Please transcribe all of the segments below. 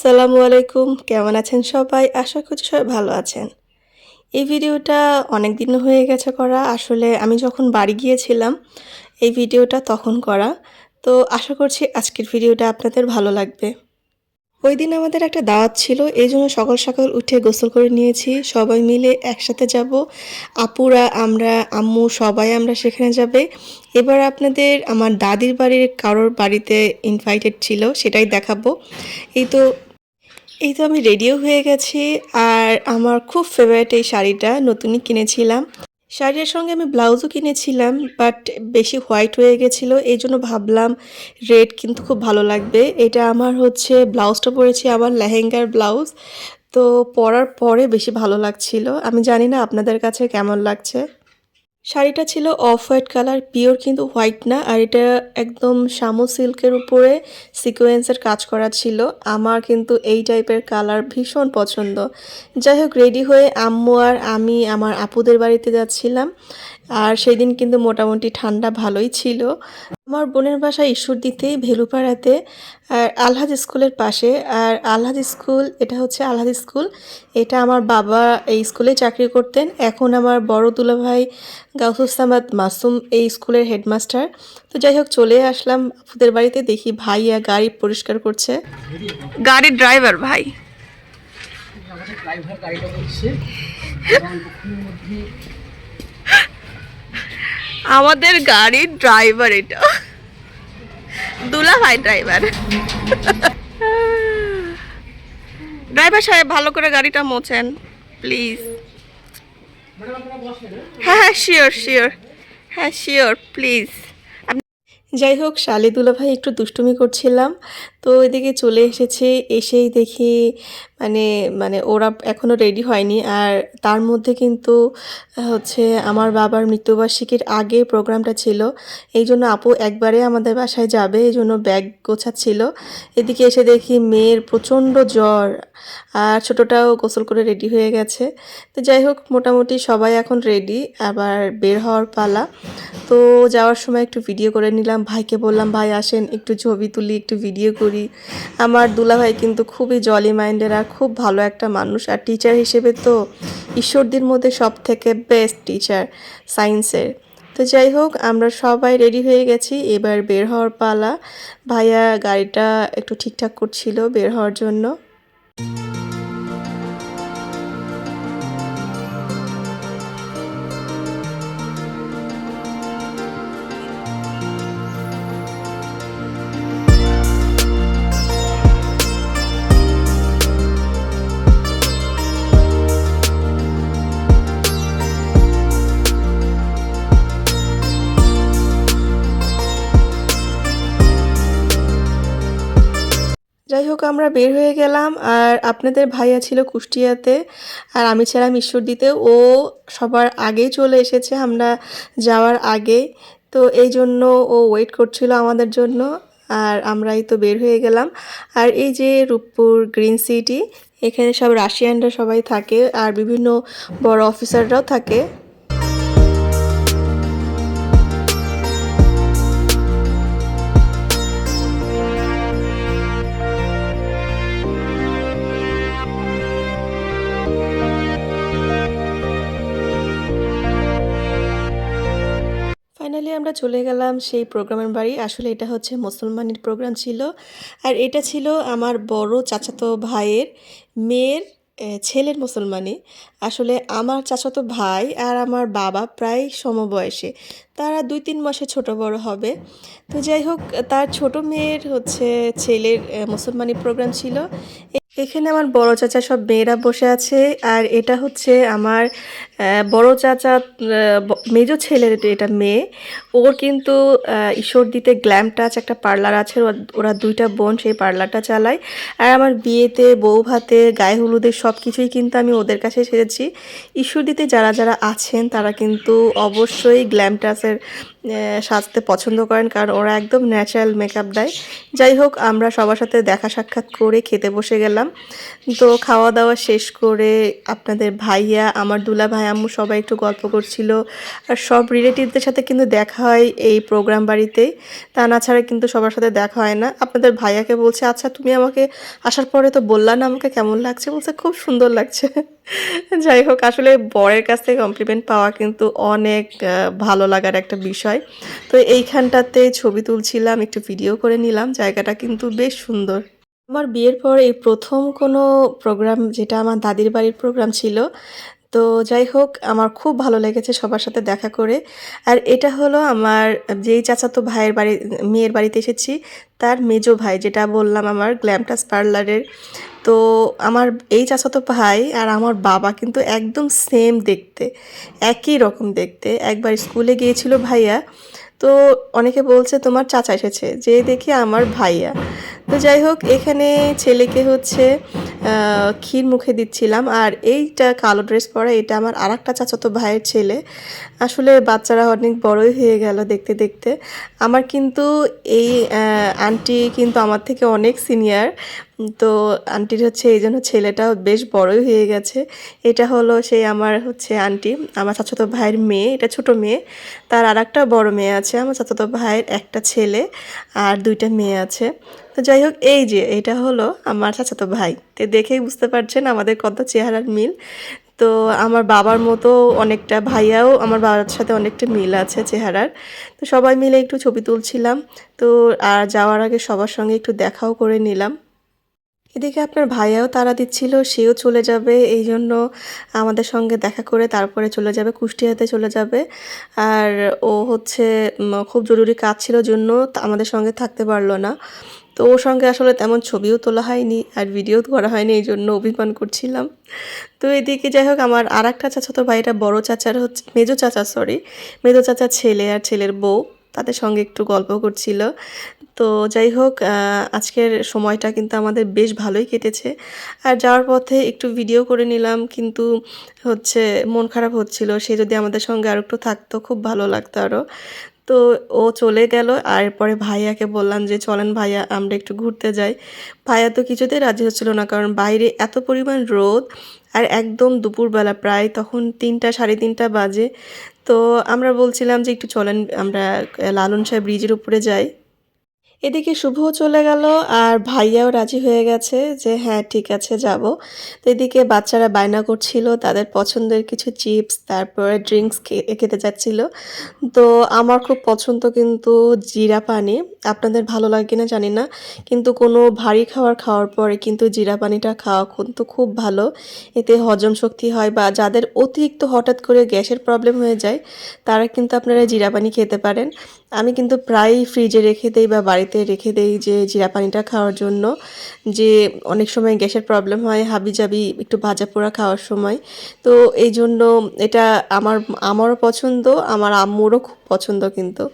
আসসালামু আলাইকুম। কেমন আছেন সবাই? আশা করছি সবাই ভালো আছেন। এই ভিডিওটা অনেক দিন হয়ে গেছে করা। আসলে আমি যখন বাড়ি গিয়েছিলাম, এই ভিডিওটা তখন করা। তো আশা করছি আজকের ভিডিওটা আপনাদের ভালো লাগবে। ওই দিন আমাদের একটা দাওয়াত ছিল। এই জন্য সকাল সকাল উঠে গোসল করে নিয়েছি। সবাই মিলে একসাথে যাব। আপুরা, আমরা, আম্মু, সবাই আমরা সেখানে যাবে। এবার আপনাদের আমার দাদির বাড়ির কারোর বাড়িতে ইনভাইটেড ছিল, সেটাই দেখাবো। এই তো এই তো আমি রেডিও হয়ে গেছি আর আমার খুব ফেভারিট এই শাড়িটা, নতুনই কিনেছিলাম। শাড়ির সঙ্গে আমি ব্লাউজও কিনেছিলাম বাট বেশি হোয়াইট হয়ে গেছিল, এই জন্য ভাবলাম রেড কিন্তু খুব ভালো লাগবে। এটা আমার হচ্ছে ব্লাউজটা পরেছি আমার লেহেঙ্গার ব্লাউজ তো পরার পরে বেশি ভালো লাগছিল। আমি জানি না আপনাদের কাছে কেমন লাগছে। শাড়িটা ছিল অফ হোয়াইট কালার, পিওর কিন্তু হোয়াইট না, আর এটা একদম শামু সিল্কের উপরে সিকোয়েন্সের কাজ করা ছিল। আমার কিন্তু এই টাইপের কালার ভীষণ পছন্দ। যাই হোক রেডি হয়ে আম্মু আর আমি আমার আপুদের বাড়িতে যাচ্ছিলাম। আর সেই দিন কিন্তু মোটামুটি ঠান্ডা ভালোই ছিল। আমার বোনের বাসা ঈশ্বরদীতে ভেলুপাড়াতে আর আলহাজ স্কুলের পাশে। আর আলহাজ স্কুল এটা হচ্ছে আলহাজ স্কুল। এটা আমার বাবা এই স্কুলে চাকরি করতেন। এখন আমার বড় দুলাভাই গাউসুসামাদ মাসুম এই স্কুলের হেডমাস্টার। তো যাই হোক চলে আসলাম আপুদের বাড়িতে দেখি ভাইয়া গাড়ি পরিষ্কার করছে। গাড়ির ড্রাইভার ভাই। ড্রাইভার গাড়িটা করছে এবং দক্ষিণের মধ্যে আমাদের গাড়ির ড্রাইভার এটা। দুলা ভাই ড্রাইভার ড্রাইভার সাহেব, ভালো করে গাড়িটা মোছেন প্লিজ হ্যাঁ? হ্যাঁ শিওর শিওর হ্যাঁ শিওর প্লিজ যাই হোক, শালি দুলা ভাই একটু দুষ্টুমি করছিলাম। তো এদিকে চলে এসেছে, এসেই দেখি মানে মানে ওরা এখনও রেডি হয়নি। আর তার মধ্যে কিন্তু হচ্ছে আমার বাবার মৃত্যুবার্ষিকীর আগে প্রোগ্রামটা ছিল। এই জন্য আপু একবারে আমাদের বাসায় যাবে, এই জন্য ব্যাগ গোছাচ্ছিল এদিকে এসে দেখি মেয়ের প্রচণ্ড জ্বর, আর ছোটোটাও গোসল করে রেডি হয়ে গেছে। তো যাই হোক, মোটামুটি সবাই এখন রেডি আবার বের হওয়ার পালা। তো যাওয়ার সময় একটু ভিডিও করে নিলাম। ভাইকে বললাম, ভাই আসেন, একটু ছবি তুলি, একটু ভিডিও করি। আমার দুলাভাই কিন্তু খুবই জলি মাইন্ডের আর খুব ভালো একটা মানুষ। আর টিচার হিসেবে তো ঈশ্বরদের মধ্যে সব থেকে বেস্ট টিচার সায়েন্সের তো যাই হোক, আমরা সবাই রেডি হয়ে গেছি। এবার বের হওয়ার পালা। ভাইয়া গাড়িটা একটু ঠিকঠাক করছিল বের হওয়ার জন্য। যাই হোক আমরা বের হয়ে গেলাম আর আপনাদের ভাইয়া ছিল কুষ্টিয়াতে আর আমি ছিলাম ঈশ্বরদীতে। ও সবার আগেই চলে এসেছে, আমরা যাওয়ার আগে। তো এই জন্য ও ওয়েট করছিল আমাদের জন্য আর আমরাই তো বের হয়ে গেলাম। আর এই যে রূপপুর গ্রিন সিটি এখানে সব রাশিয়ানরা সবাই থাকে আর বিভিন্ন বড় অফিসাররাও থাকে। আমরা চলে গেলাম সেই প্রোগ্রামের বাড়ি। আসলে এটা হচ্ছে মুসলমানের প্রোগ্রাম ছিল। আর এটা ছিল আমার বড় চাচাতো ভাইয়ের মেয়ের ছেলের মুসলমানি। আসলে আমার চাচাতো ভাই আর আমার বাবা প্রায় সমবয়সে। তারা দুই তিন মাসে ছোট বড় হবে। তো যাই হোক, তার ছোট মেয়ের হচ্ছে ছেলের মুসলমানি প্রোগ্রাম ছিল। এখানে আমার বড় চাচা সব মেয়েরা বসে আছে। আর এটা হচ্ছে আমার বড় চাচা মেজো ছেলের এটা মেয়ে। ওর কিন্তু ঈশ্বর দিতে গ্ল্যাম টাচ একটা পার্লার আছে, ওরা- ওরা দুইটা বোন, সেই পার্লারটা চালায়। আর আমার বিয়েতে, বউ ভাতে, গায়ে হলুদের সব কিছুই কিন্তু আমি ওদের কাছে সেরেছি ঈশ্বর দিতে যারা যারা আছেন, তারা কিন্তু অবশ্যই গ্ল্যাম টাচের সাজতে পছন্দ করেন, কারণ ওরা একদম ন্যাচারাল মেকআপ দেয়। যাই হোক, আমরা সবার সাথে দেখা সাক্ষাৎ করে খেতে বসে গেলাম। তো খাওয়া দাওয়া শেষ করে আপনাদের ভাইয়া, আমার দুলা ভাই আম্মু সবাই একটু গল্প করছিল। আর সব রিলেটিভদের সাথে কিন্তু দেখা হয় এই প্রোগ্রাম বাড়িতেই তা না ছাড়া কিন্তু সবার সাথে দেখা হয় না। আপনাদের ভাইয়াকে বলছে আচ্ছা তুমি আমাকে আসার পরে তো বললা না আমাকে কেমন লাগছে? বলছে, খুব সুন্দর লাগছে। যাই হোক, আসলে বরের কাছ থেকে কমপ্লিমেন্ট পাওয়া কিন্তু অনেক ভালো লাগার একটা বিষয়। তো এইখানটাতে ছবি তুলছিলাম, একটু ভিডিও করে নিলাম। জায়গাটা কিন্তু বেশ সুন্দর। আমার বিয়ের পর এই প্রথম কোনো প্রোগ্রাম যেটা আমার দাদির বাড়ির প্রোগ্রাম ছিল তো যাই হোক, আমার খুব ভালো লেগেছে সবার সাথে দেখা করে। আর এটা হলো আমার যেই চাচাতো ভাইয়ের বাড়ি, মেয়ের বাড়িতে এসেছি, তার মেজো ভাই, যেটা বললাম আমার গ্ল্যামটাস পার্লারের। তো আমার এই চাচাতো ভাই আর আমার বাবা কিন্তু একদম সেম দেখতে, একই রকম দেখতে। একবার স্কুলে গিয়েছিল ভাইয়া, তো অনেকে বলছে, তোমার চাচা এসেছে যে দেখি আমার ভাইয়া। তো যাই হোক, এখানে ছেলেকে হচ্ছে ক্ষীর মুখে দিচ্ছিলাম। আর এইটা কালো ড্রেস পরা, এটা আমার আর একটা চাচাতো ভাইয়ের ছেলে। আসলে বাচ্চারা অনেক বড়ই হয়ে গেল দেখতে দেখতে। আমার কিন্তু এই আন্টি কিন্তু আমার থেকে অনেক সিনিয়র তো আন্টির হচ্ছে এই জন্য ছেলেটাও বেশ বড়ই হয়ে গেছে। এটা হলো সেই আমার হচ্ছে আন্টি, আমার চাচাতো ভাইয়ের মেয়ে, এটা ছোট মেয়ে। তার আর একটা বড় মেয়ে আছে, আমার চাচাতো ভাইয়ের একটা ছেলে আর দুইটা মেয়ে আছে। তো যাই হোক, এই যে এটা হলো আমার চাচাতো ভাই। তো দেখেই বুঝতে পারছেন আমাদের কত চেহারার মিল। তো আমার বাবার মতো অনেকটা ভাইয়াও আমার বাবার সাথে অনেকটা মিল আছে চেহারার। তো সবাই মিলে একটু ছবি তুলছিলাম। তো আর যাওয়ার আগে সবার সঙ্গে একটু দেখাও করে নিলাম। এদিকে আপনার ভাইয়াও তাড়া দিচ্ছিল, সেও চলে যাবে, এই জন্য আমাদের সঙ্গে দেখা করে তারপরে চলে যাবে, কুষ্টিয়াতে চলে যাবে। আর ও হচ্ছে খুব জরুরি কাজ ছিল জন্য আমাদের সঙ্গে থাকতে পারল না। তো ওর সঙ্গে আসলে তেমন ছবিও তোলা হয়নি আর ভিডিও করা হয়নি, এই জন্য অভিমান করছিলাম। তো এদিকে যাই হোক, আমার আর একটা চাচাতো ভাইটা বড় চাচার হচ্ছে, মেজো চাচা সরি মেজো চাচার ছেলে আর ছেলের বউ, তাদের সঙ্গে একটু গল্প করছিল। তো যাই হোক আজকের সময়টা কিন্তু আমাদের বেশ ভালোই কেটেছে। আর যাওয়ার পথে একটু ভিডিও করে নিলাম, কিন্তু হচ্ছে মন খারাপ হচ্ছিল। সে যদি আমাদের সঙ্গে আর একটু থাকতো, খুব ভালো লাগতো আরও তো ও চলে গেল, আর পরে ভাইয়াকে বললাম যে, চলেন ভাইয়া, আমরা একটু ঘুরতে যাই। ভাইয়া তো কিছুতেই রাজি হচ্ছিল না, কারণ বাইরে এত পরিমাণ রোদ, আর একদম দুপুরবেলা, প্রায় তখন তিনটা, সাড়ে তিনটা বাজে। তো আমরা বলছিলাম যে, একটু চলেন, আমরা লালন শাহ ব্রিজের উপরে যাই। এদিকে শুভও চলে গেল আর ভাইয়াও রাজি হয়ে গেছে যে হ্যাঁ ঠিক আছে, যাব। তো এদিকে বাচ্চারা বায়না করছিল, তাদের পছন্দের কিছু চিপস, তারপরে ড্রিঙ্কস খেতে যাচ্ছিল তো আমার খুব পছন্দ কিন্তু জিরা পানি। আপনাদের ভালো লাগে কিনা জানি না, কিন্তু কোনো ভারী খাবার খাওয়ার পরে কিন্তু জিরা পানিটা খাওয়া কিন্তু খুব ভালো। এতে হজম শক্তি হয় বা যাদের অতিরিক্ত হঠাৎ করে গ্যাসের প্রবলেম হয়ে যায়, তারা কিন্তু আপনারা জিরা পানি খেতে পারেন। আমি কিন্তু প্রায়ই ফ্রিজে রেখে দেই বা বাড়িতে রেখে দেই যে জিরা পানিটা খাওয়ার জন্য। যে অনেক সময় গ্যাসের প্রবলেম হয় হাবি জাবি একটু ভাজা পোড়া খাওয়ার সময়। তো এই জন্য এটা আমার, আমারও পছন্দ, আমার আম্মুরও খুব পছন্দ কিন্তু।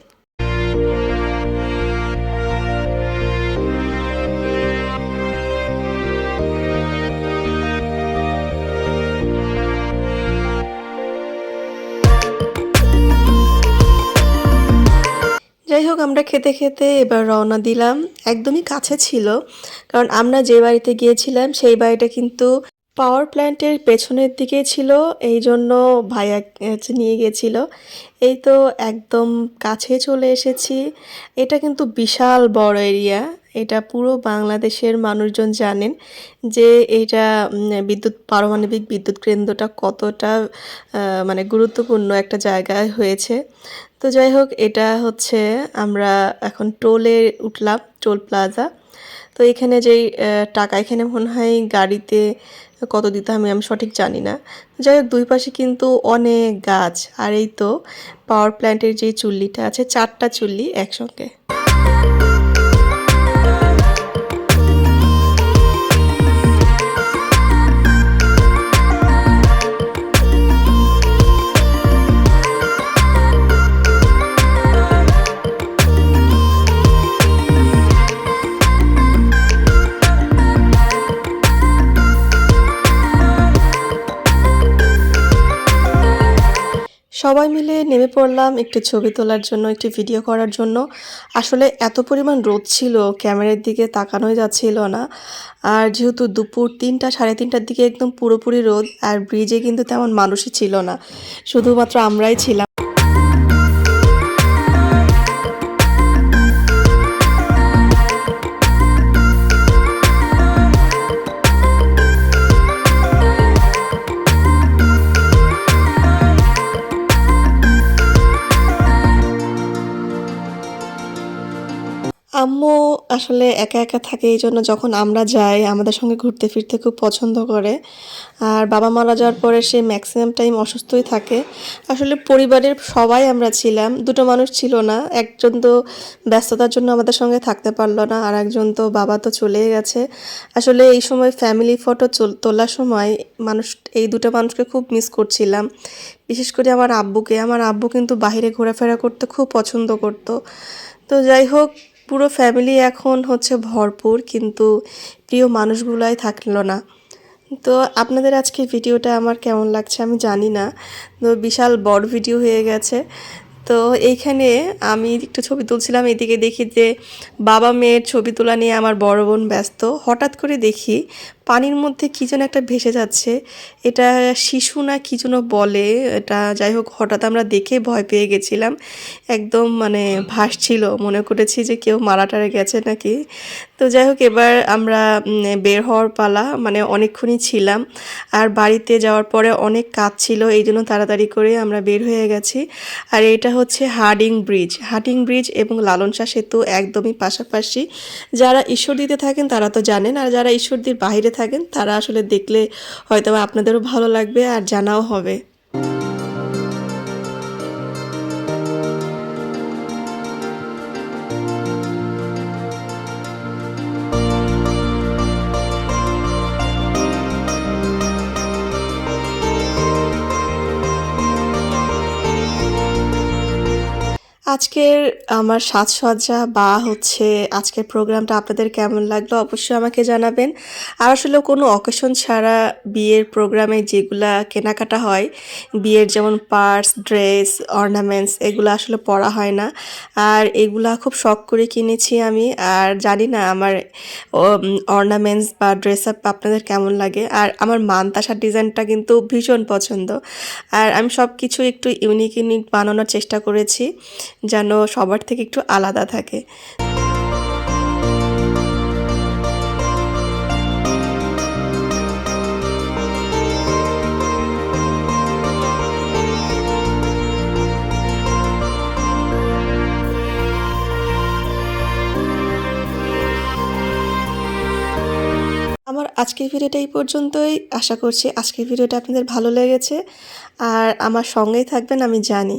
যাই হোক, আমরা খেতে খেতে এবার রওনা দিলাম। একদমই কাছে ছিল, কারণ আমরা যে বাড়িতে গিয়েছিলাম, সেই বাড়িটা কিন্তু পাওয়ার প্ল্যান্টের পেছনের দিকে ছিল, এই জন্য ভাইয়া নিয়ে গিয়েছিল। এই তো একদম কাছে চলে এসেছি। এটা কিন্তু বিশাল বড় এরিয়া এটা পুরো বাংলাদেশের মানুষজন জানেন যে এটা বিদ্যুৎ, পারমাণবিক বিদ্যুৎ কেন্দ্রটা কতটা মানে গুরুত্বপূর্ণ একটা জায়গায় হয়েছে। তো যাই হোক, এটা হচ্ছে আমরা এখন টোলে উঠলাম, টোল প্লাজা। তো এখানে যেই টাকা এখানে মনে হয় গাড়িতে কত দিতে আমি আমি সঠিক জানি না। যাই হোক, দুই পাশে কিন্তু অনেক গাছ। আর এই তো পাওয়ার প্ল্যান্টের যে চুল্লিটা আছে, চারটা চুল্লি একসঙ্গে। সবাই মিলে নেমে পড়লাম একটি ছবি তোলার জন্য, একটি ভিডিও করার জন্য। আসলে এত পরিমাণ রোদ ছিল, ক্যামেরার দিকে তাকানোই যাচ্ছিল না। আর যেহেতু দুপুর তিনটা, সাড়ে তিনটার দিকে একদম পুরোপুরি রোদ, আর ব্রিজে কিন্তু তেমন মানুষই ছিল না। শুধুমাত্র আমরাই ছিলাম। আসলে একা একা থাকে এই জন্য যখন আমরা যাই, আমাদের সঙ্গে ঘুরতে ফিরতে খুব পছন্দ করে। আর বাবা মারা যাওয়ার পরে সে ম্যাক্সিমাম টাইম অসুস্থই থাকে। আসলে পরিবারের সবাই আমরা ছিলাম, দুটো মানুষ ছিল না। একজন তো ব্যস্ততার জন্য আমাদের সঙ্গে থাকতে পারল না, আর একজন তো বাবা তো চলেই গেছে। আসলে এই সময় ফ্যামিলি ফটো তোলার সময় মানুষ, এই দুটো মানুষকে খুব মিস করছিলাম। বিশেষ করে আমার আব্বুকে। আমার আব্বু কিন্তু বাইরে ঘোরাফেরা করতে খুব পছন্দ করতো। তো যাই হোক পুরো ফ্যামিলি এখন হচ্ছে ভরপুর, কিন্তু প্রিয় মানুষগুলাই থাকল না। তো আপনাদের আজকে ভিডিওটা আমার কেমন লাগছে আমি জানি না। তো বিশাল বড় ভিডিও হয়ে গেছে। তো এইখানে আমি একটু ছবি তুলছিলাম, এদিকে দেখি যে বাবা মেয়ের ছবি তোলা নিয়ে আমার বড় বোন ব্যস্ত। হঠাৎ করে দেখি পানির মধ্যে কী যেন একটা ভেসে যাচ্ছে। এটা শিশু না কী যেন বলে এটা যাই হোক হঠাৎ আমরা দেখে ভয় পেয়ে গেছিলাম। একদম মানে ভাসছিল মনে করেছি যে কেউ মারা টারা গেছে নাকি। তো যাই হোক এবার আমরা বের হওয়ার পালা মানে অনেকক্ষণই ছিলাম। আর বাড়িতে যাওয়ার পরে অনেক কাজ ছিল এই জন্য তাড়াতাড়ি করে আমরা বের হয়ে গেছি। আর এটা হচ্ছে হার্ডিং ব্রিজ। হার্ডিং ব্রিজ এবং লালন সেতু একদমই পাশাপাশি। যারা ঈশ্বরদীতে থাকেন তারা তো জানেন আর যারা ঈশ্বরদীর বাইরে থাকেন তারা আসলে দেখলে হয়তো আপনাদেরও ভালো লাগবে আর জানাও হবে। আজকের আমার সাজসজ্জা বা হচ্ছে আজকের প্রোগ্রামটা আপনাদের কেমন লাগল অবশ্যই আমাকে জানাবেন। আর আসলে কোনো অকেশন ছাড়া বিয়ের প্রোগ্রামে যেগুলা কেনাকাটা হয়, বিয়ের যেমন পার্স ড্রেস অর্নামেন্টস এগুলো আসলে পরা হয় না। আর এগুলা খুব শখ করে কিনেছি আমি। আর জানি না আমার অর্নামেন্টস বা ড্রেস আপ আপনাদের কেমন লাগে। আর আমার মানতাসার ডিজাইনটা কিন্তু ভীষণ পছন্দ। আর আমি সব কিছু একটু ইউনিক ইউনিক বানানোর চেষ্টা করেছি। যেন সবার থেকে একটু আলাদা থাকে। আমার আজকের ভিডিওটা এই পর্যন্তই। আশা করছি আজকের ভিডিওটা আপনাদের ভালো লেগেছে। আর আমার সঙ্গেই থাকবেন আমি জানি।